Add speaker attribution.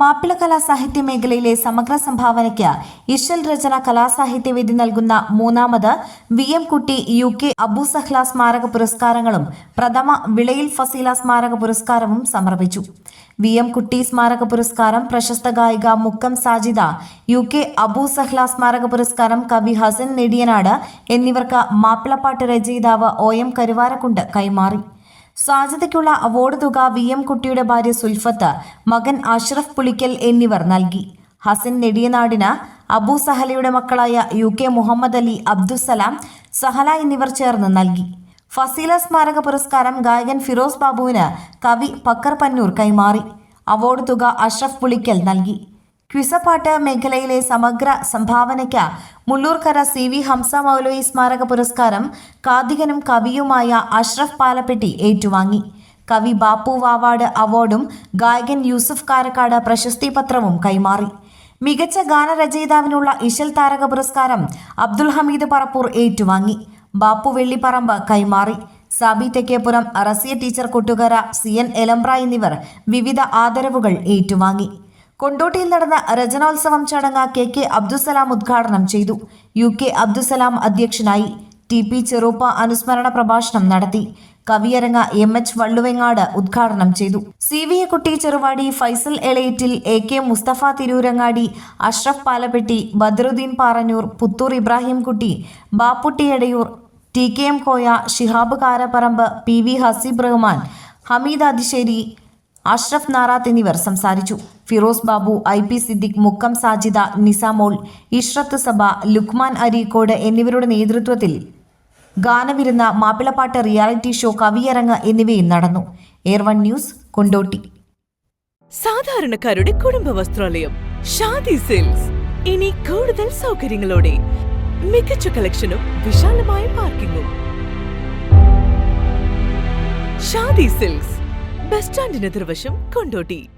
Speaker 1: Mappila കലാസാഹിത്യ മേഖലയിലെ സമഗ്ര സംഭാവനയ്ക്ക് ഇഷൽ രചന കലാസാഹിത്യവേദി നൽകുന്ന മൂന്നാമത് V M Kutty U K Abu Sahla സ്മാരക പുരസ്കാരങ്ങളും പ്രഥമ വിളയിൽ ഫസീല സ്മാരക പുരസ്കാരവും സമർപ്പിച്ചു. വി എം കുട്ടി സ്മാരക പുരസ്കാരം പ്രശസ്ത ഗായിക മുക്കം സാജിദ യു കെ അബു സഹ്ല സ്മാരക പുരസ്കാരം കവി ഹസൻ നെടിയനാട് എന്നിവർക്ക് മാപ്പിളപ്പാട്ട് രചയിതാവ് ഒ എം കരുവാരക്കുണ്ട് കൈമാറി. സാധ്യതയ്ക്കുള്ള അവാർഡ് തുക വി എം കുട്ടിയുടെ ഭാര്യ സുൽഫത്ത് മകൻ അഷ്റഫ് പുളിക്കൽ എന്നിവർ നൽകി. ഹസൻ നെടിയനാടിന് അബു സഹലയുടെ മക്കളായ യു കെ മുഹമ്മദ് അലി അബ്ദുസലാം സഹല എന്നിവർ ചേർന്ന് നൽകി. ഫസീല സ്മാരക പുരസ്കാരം ഗായകൻ ഫിറോസ് ബാബുവിന് കവി പക്കർ പന്നൂർ കൈമാറി. അവാർഡ് തുക അഷ്റഫ് പുളിക്കൽ നൽകി. ക്വിസപ്പാട്ട് മേഖലയിലെ സമഗ്ര സംഭാവനയ്ക്ക് മുള്ളൂർക്കര സി വി ഹംസ മൗലോയി സ്മാരക പുരസ്കാരം കാതികനും കവിയുമായ അഷ്റഫ് പാലപ്പെട്ടി ഏറ്റുവാങ്ങി. കവി ബാപ്പു വാവാട് അവാർഡും ഗായകൻ യൂസുഫ് കാരക്കാട് പ്രശസ്തി പത്രവും കൈമാറി. മികച്ച ഗാനരചയിതാവിനുള്ള ഇശൽ താരക പുരസ്കാരം അബ്ദുൽ ഹമീദ് പറപ്പൂർ ഏറ്റുവാങ്ങി. ബാപ്പു വെള്ളിപ്പറമ്പ് കൈമാറി. Sabi Thekkeppuram Rasiya teacher Kottukara C N Elambra എന്നിവർ വിവിധ ആദരവുകൾ ഏറ്റുവാങ്ങി. കൊണ്ടോട്ടിയിൽ നടന്ന രചനോത്സവം ചടങ്ങ് കെ കെ അബ്ദുസലാം ഉദ്ഘാടനം ചെയ്തു. യു കെ അബ്ദുസലാം അധ്യക്ഷനായി ടി പി ചെറുപ്പ അനുസ്മരണ പ്രഭാഷണം നടത്തി. കവിയരങ്ങ എം എച്ച് വള്ളുവെങ്ങാട് ഉദ്ഘാടനം ചെയ്തു. C V A Kutty Cheruvadi Faisal Elayattil A K Mustafa Tirurangadi Ashraf Palappetty Badaruddin Parannur Puthur Ibrahimkutty Bapputty Edayur T K M Koya Shihab Karaparamba P V Haseeb Rahman Hameed Athisseri Ashraf Narath എന്നിവർ സംസാരിച്ചു. Firoz Babu I P Siddique Mukkam Sajida Nisamol Ishrath സഭ ലുക്മാൻ അരീക്കോട് എന്നിവരുടെ നേതൃത്വത്തിൽ ഗാനവിരുന്ന മാപ്പിളപ്പാട്ട് reality show കവിയരങ്ങ് എന്നിവയും നടന്നു. Air One News Kondotty.
Speaker 2: സാധാരണക്കാരുടെ കുടുംബ വസ്ത്രാലയം ഷാദി സെയിൽസ് ഇനി കൂടുതൽ സൗകര്യങ്ങളോടെ മികച്ച കളക്ഷനും വിശാലമായ പാർക്കിങ്ങും. ഷാദി സിൽക്സ് ബസ് സ്റ്റാൻഡിന് എതിർവശം കൊണ്ടോട്ടി.